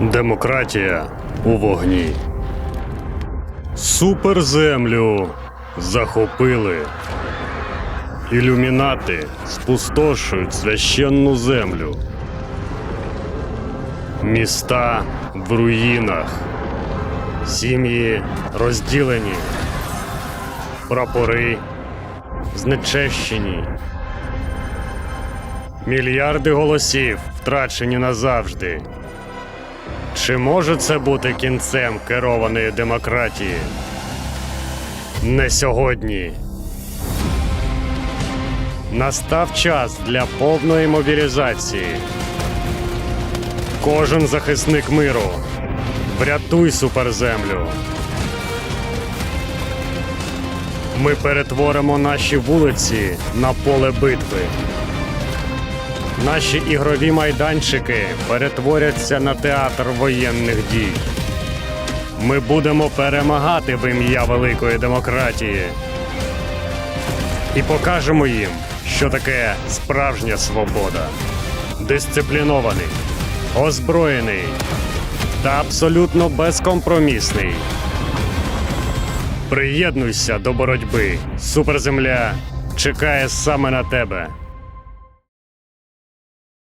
Демократія у вогні. Суперземлю захопили. Ілюмінати спустошують священну землю. Міста в руїнах. Сім'ї розділені. Прапори знечещені. Мільярди голосів втрачені назавжди. Чи може це бути кінцем керованої демократії? Не сьогодні. Настав час для повної мобілізації. Кожен захисник миру. Врятуй суперземлю. Ми перетворимо наші вулиці на поле битви. Наші ігрові майданчики перетворяться на театр воєнних дій. Ми будемо перемагати в ім'я великої демократії. І покажемо їм, що таке справжня свобода. Дисциплінований, озброєний та абсолютно безкомпромісний. Приєднуйся до боротьби. Суперземля чекає саме на тебе.